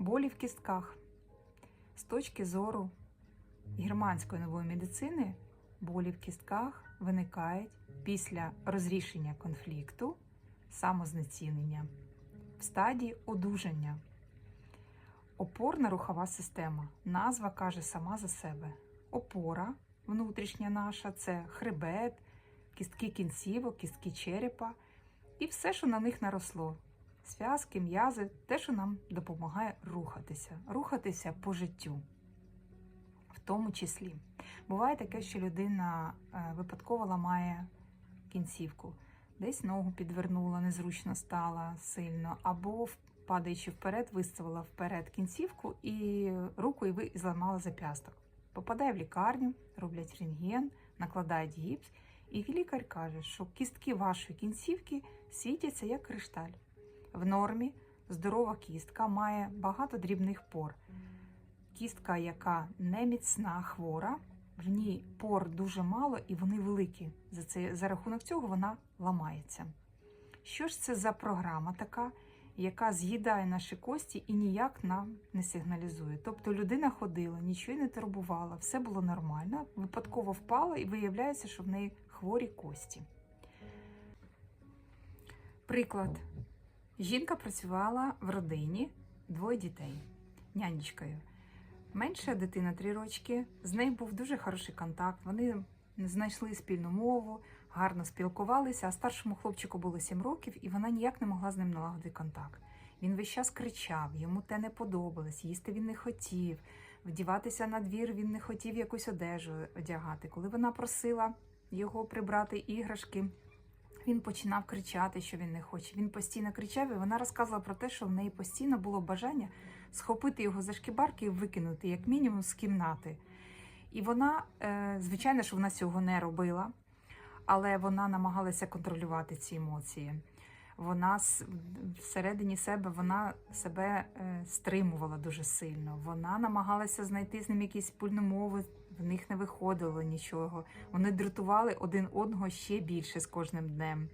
Болі в кістках. З точки зору германської нової медицини, болі в кістках виникають після розрішення конфлікту, самознецінення в стадії одужання. Опорна рухова система. Назва каже сама за себе. Опора внутрішня наша це хребет, кістки кінцівок, кістки черепа і все, що на них наросло. Зв'язки, м'язи, те, що нам допомагає рухатися, рухатися по життю. В тому числі. Буває таке, що людина е, випадково ламає кінцівку, десь ногу підвернула, незручно стала сильно, або падаючи вперед, виставила вперед кінцівку і руку і ви зламала зап'ясток. Попадає в лікарню, роблять рентген, накладають гіпс, і лікар каже, що кістки вашої кінцівки світяться як кришталь. В нормі здорова кістка має багато дрібних пор. Кістка, яка не міцна, хвора, в ній пор дуже мало і вони великі. За, це, за рахунок цього вона ламається. Що ж це за програма така, яка з'їдає наші кості і ніяк нам не сигналізує? Тобто людина ходила, нічого не турбувала, все було нормально, випадково впала і виявляється, що в неї хворі кості. Приклад. Жінка працювала в родині двоє дітей нянечкою. Менша дитина три рочки, з нею був дуже хороший контакт. Вони знайшли спільну мову, гарно спілкувалися, а старшому хлопчику було 7 років, і вона ніяк не могла з ним налагодити контакт. Він весь час кричав, йому те не подобалось, їсти він не хотів, вдіватися на двір він не хотів якусь одежу одягати. Коли вона просила його прибрати іграшки, він починав кричати, що він не хоче. Він постійно кричав, і вона розказувала про те, що в неї постійно було бажання схопити його за шкібарки і викинути, як мінімум, з кімнати. І вона, е, звичайно, що вона цього не робила, але вона намагалася контролювати ці емоції. Вона всередині себе вона себе е, стримувала дуже сильно. Вона намагалася знайти з ним якісь спільну мову, в них не виходило нічого. Вони дратували один одного ще більше з кожним днем.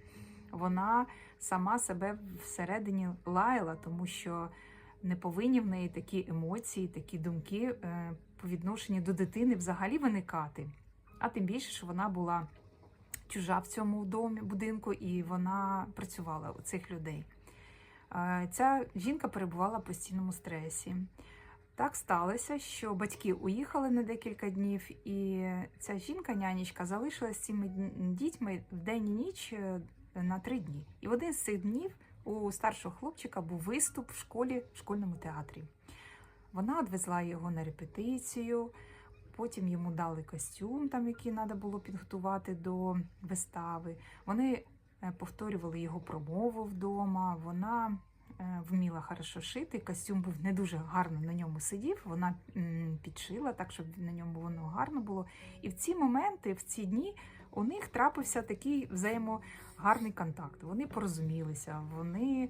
Вона сама себе всередині лаяла, тому що не повинні в неї такі емоції, такі думки е, по відношенню до дитини взагалі виникати. А тим більше, що вона була чужа в цьому домі, будинку, і вона працювала у цих людей. Е, Ця жінка перебувала в постійному стресі. Так сталося, що батьки уїхали на декілька днів, і ця жінка, нянечка, залишилася з цими дітьми в день і ніч е, на три дні. І в один з цих днів у старшого хлопчика був виступ в школі, в школьному театрі. Вона відвезла його на репетицію, потім йому дали костюм, там, який треба було підготувати до вистави. Вони е, повторювали його промову вдома. Вона вміла хорошо шити. Костюм був не дуже гарно на ньому сидів. Вона підшила так, щоб на ньому воно гарно було. І в ці моменти, в ці дні, у них трапився такий взаємогарний контакт. Вони порозумілися, вони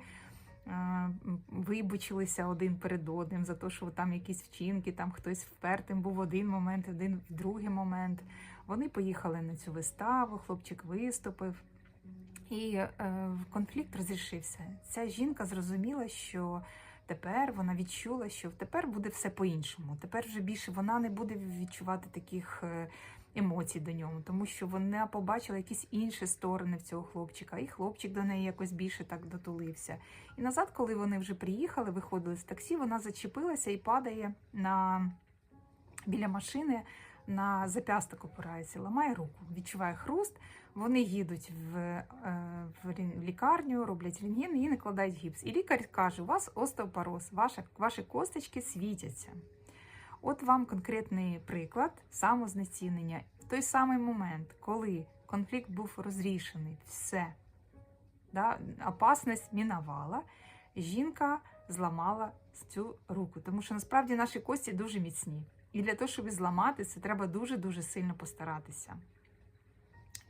е, м, вибачилися один перед одним за те, що там якісь вчинки, там хтось впертим був в один момент, один в другий момент. Вони поїхали на цю виставу, хлопчик виступив. І е, конфлікт розрішився. Ця жінка зрозуміла, що тепер вона відчула, що тепер буде все по-іншому. Тепер вже більше вона не буде відчувати таких е, емоцій до нього, тому що вона побачила якісь інші сторони в цього хлопчика, і хлопчик до неї якось більше так дотулився. І назад, коли вони вже приїхали, виходили з таксі, вона зачепилася і падає на біля машини. На зап'ясток опирається, ламає руку, відчуває хруст. Вони їдуть в, е, в лікарню, роблять рентген і накладають гіпс. І лікар каже: у вас остеопороз, ваша, ваші косточки світяться. От вам конкретний приклад самознецінення. В той самий момент, коли конфлікт був розрішений, все, да, опасність мінувала, жінка зламала цю руку. Тому що насправді наші кості дуже міцні. І для того, щоб зламати, це треба дуже-дуже сильно постаратися.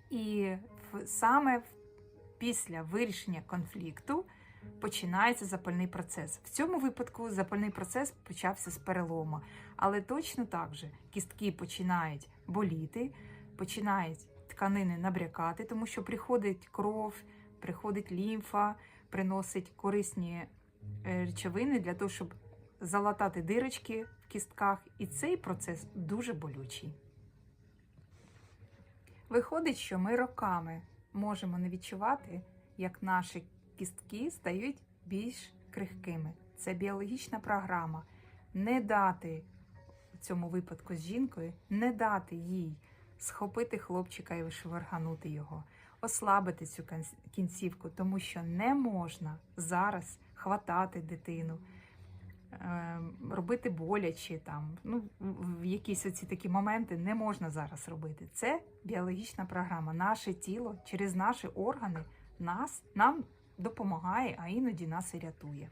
І саме після вирішення конфлікту починається запальний процес. В цьому випадку запальний процес почався з перелому, але точно так же кістки починають боліти, починають тканини набрякати, тому що приходить кров, приходить лімфа, приносить корисні е, речовини для того, щоб залатати дирочки кістках, і цей процес дуже болючий. Виходить, що ми роками можемо не відчувати, як наші кістки стають більш крихкими. Це біологічна програма. Не дати в цьому випадку з жінкою, не дати їй схопити хлопчика і вишварганути його, ослабити цю кінцівку, тому що не можна зараз хватати дитину, робити боляче там. Ну, в в якісь оці такі моменти не можна зараз робити. Це біологічна програма. Наше тіло через наші органи нас, нам допомагає, а іноді нас і рятує.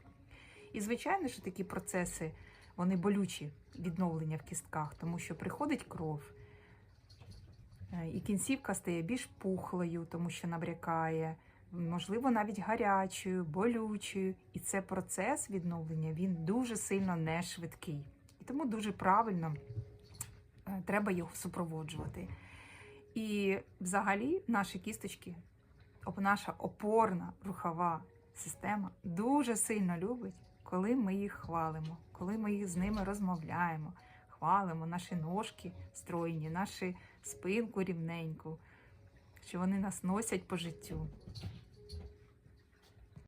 І звичайно, що такі процеси вони болючі відновлення в кістках, тому що приходить кров, е, і кінцівка стає більш пухлою, тому що набрякає, можливо, навіть гарячою, болючою. І це процес відновлення він дуже сильно не швидкий. І тому дуже правильно е, треба його супроводжувати. І взагалі наші кісточки, наша опорна рухова система дуже сильно любить, коли ми їх хвалимо, коли ми їх з ними розмовляємо, хвалимо наші ножки стройні, нашу спинку рівненьку, що вони нас носять по життю.